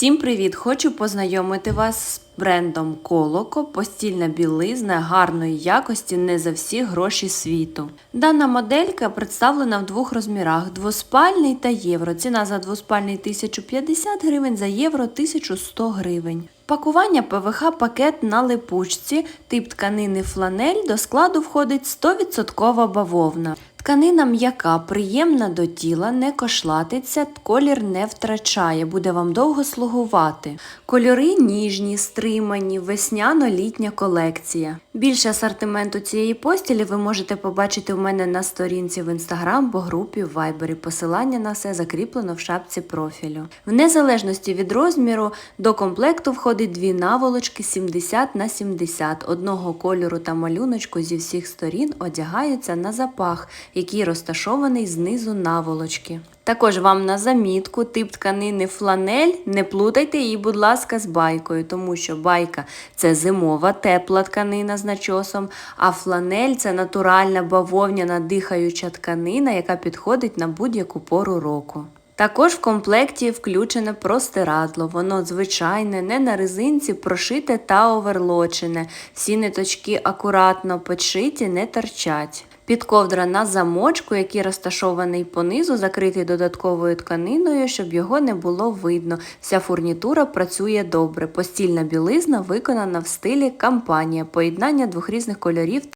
Всім привіт! Хочу познайомити вас з брендом Колоко, постільна білизна гарної якості не за всі гроші світу. Дана моделька представлена в двох розмірах: двоспальний та євро. Ціна за двоспальний 1050 гривень, за євро 1100 гривень. Пакування ПВХ пакет на липучці, тип тканини фланель, до складу входить 100% бавовна. Тканина м'яка, приємна до тіла, не кошлатиться, колір не втрачає, буде вам довго слугувати. Кольори ніжні, стримані, весняно-літня колекція. Більше асортименту цієї постілі ви можете побачити у мене на сторінці в інстаграм або групі в вайбері. Посилання на все закріплено в шапці профілю. В незалежності від розміру до комплекту входить дві наволочки 70 на 70 одного кольору та малюночку зі всіх сторін одягаються на запах, який розташований знизу наволочки. Також вам на замітку тип тканини фланель. Не плутайте її, будь ласка, з байкою, тому що байка це зимова тепла тканина з начосом, а фланель це натуральна бавовняна дихаюча тканина, яка підходить на будь-яку пору року. Також в комплекті включене простирадло, воно звичайне, не на резинці, прошите та оверлочене. Всі ниточки акуратно підшиті, не торчать. Підковдра на замочку, який розташований понизу, закритий додатковою тканиною, щоб його не було видно. Вся фурнітура працює добре. Постільна білизна виконана в стилі кампанія, поєднання двох різних кольорів